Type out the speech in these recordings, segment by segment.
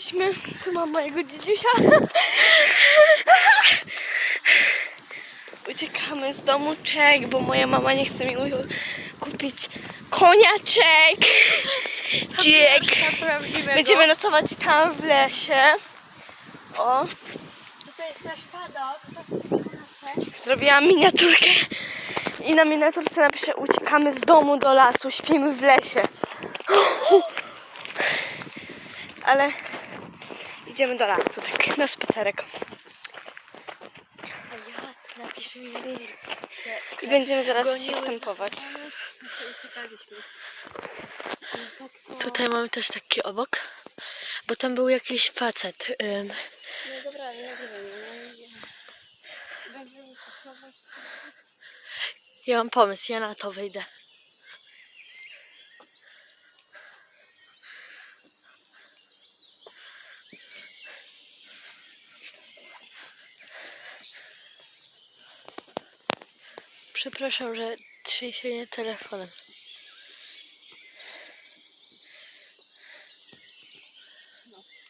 Jesteśmy, tu mam mojego dziedziusia. Uciekamy z domu czek, bo moja mama nie chce mi kupić koniaczek. Dziek. Będziemy nocować tam w lesie. O, Tutaj jest nasz padok. zrobiłam miniaturkę. I na miniaturce napiszę uciekamy z domu do lasu, śpimy w lesie. Ale idziemy do lasu, tak, na spacerek. Ja napiszę mi. I będziemy zaraz się stępować. Tutaj mamy też taki obok, bo tam był jakiś facet. ym, No dobra, nie wiem. Ja mam pomysł, ja na to wyjdę. Przepraszam, że trzęsienie telefonem.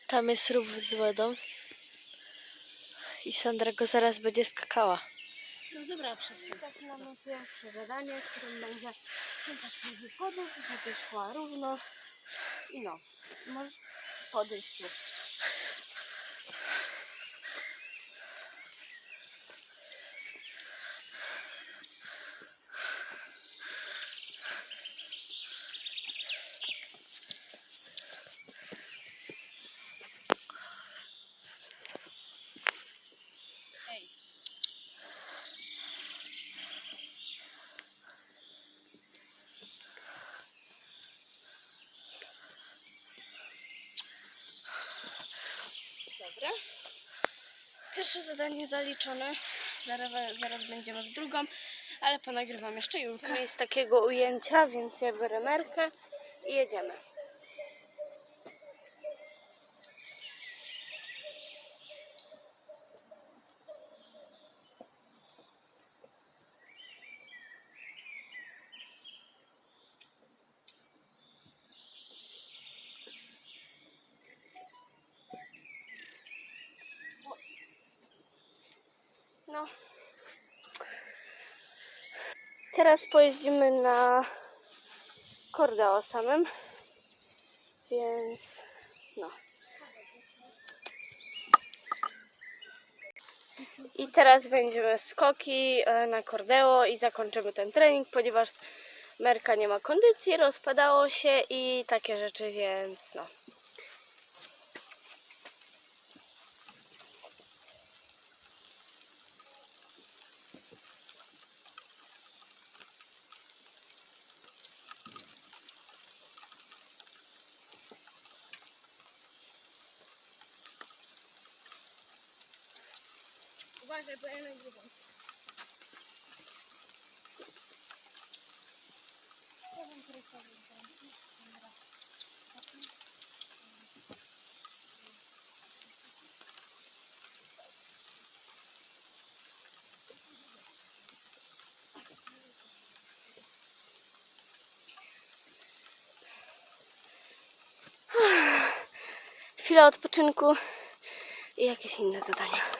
Tam jest rów z wodą. I Sandra go zaraz będzie skakała. No dobra, przestań. Zaczynamy pierwsze zadanie, którym będzie tak wychodów, żeby szła równo. I no, możesz podejść tu. Pierwsze zadanie zaliczone. Zaraz, zaraz będziemy w drugą, ale ponagrywam jeszcze Julkę. Jest takiego ujęcia, więc ja biorę merkę i jedziemy. No. Teraz pojeździmy na Kordeo samym. Więc no. I teraz będziemy skoki e, na Kordeo i zakończymy ten trening, ponieważ Merka nie ma kondycji, rozpadało się i takie rzeczy, więc no. Uważaj, bo ja nagrywam. chwila odpoczynku i jakieś inne zadania.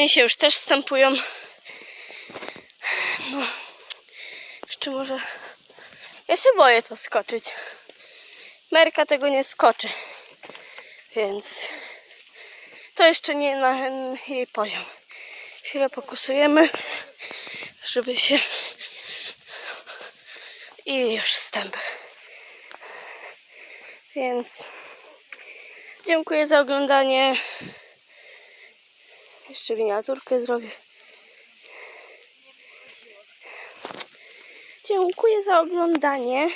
Oni się już też stępują. No, jeszcze może. Ja się boję to skoczyć. Merka tego nie skoczy. Więc to jeszcze nie na jej poziom. Chwilę pokusujemy, żeby się. I już wstęp. Więc dziękuję za oglądanie. Jeszcze miniaturkę zrobię. Dziękuję za oglądanie.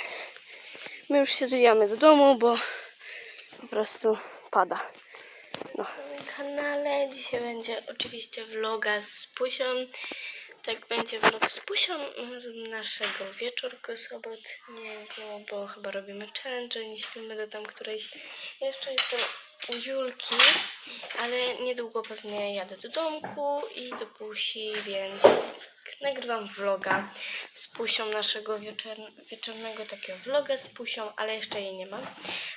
My już się zwijamy do domu, bo po prostu pada. No. Na kanale dzisiaj będzie oczywiście vloga z Pusią. Tak będzie vlog z Pusią z naszego wieczorku sobotniego, bo chyba robimy challenge, nie śpimy do tam którejś. Jeszcze jestem u Julki, ale niedługo pewnie jadę do domku i do Pusi, więc nagrywam vloga z Pusią, naszego wieczor wieczornego takiego vloga z Pusią, ale jeszcze jej nie mam.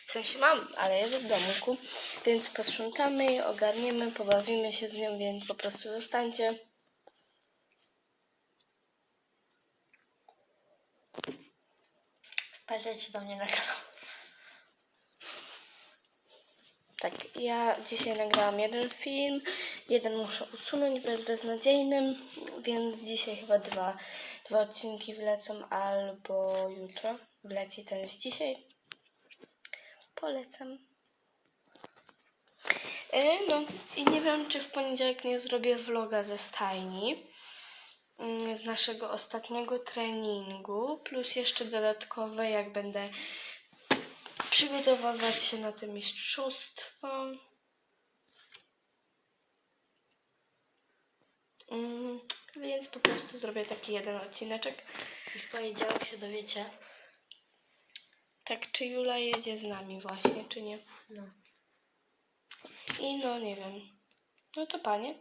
W sensie mam, ale jest w domku, więc posprzątamy je, ogarniemy, pobawimy się z nią, więc po prostu zostańcie. Wpadajcie do mnie na kanał. Tak, ja dzisiaj nagrałam jeden film, jeden muszę usunąć, jest beznadziejnym, więc dzisiaj chyba dwa, dwa odcinki wlecą albo jutro. Wleci ten z dzisiaj. Polecam. E, no i nie wiem, czy w poniedziałek nie zrobię vloga ze stajni mm, z naszego ostatniego treningu, plus jeszcze dodatkowe, jak będę przygotowywać się na te mistrzostwa. Mm, więc po prostu zrobię taki jeden odcineczek. I w poniedziałek się dowiecie. Tak, czy Jula jedzie z nami właśnie, czy nie. No. I no, nie wiem. No to panie.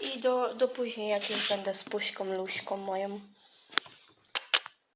I do, do później, jak już będę z puśką, luśką moją.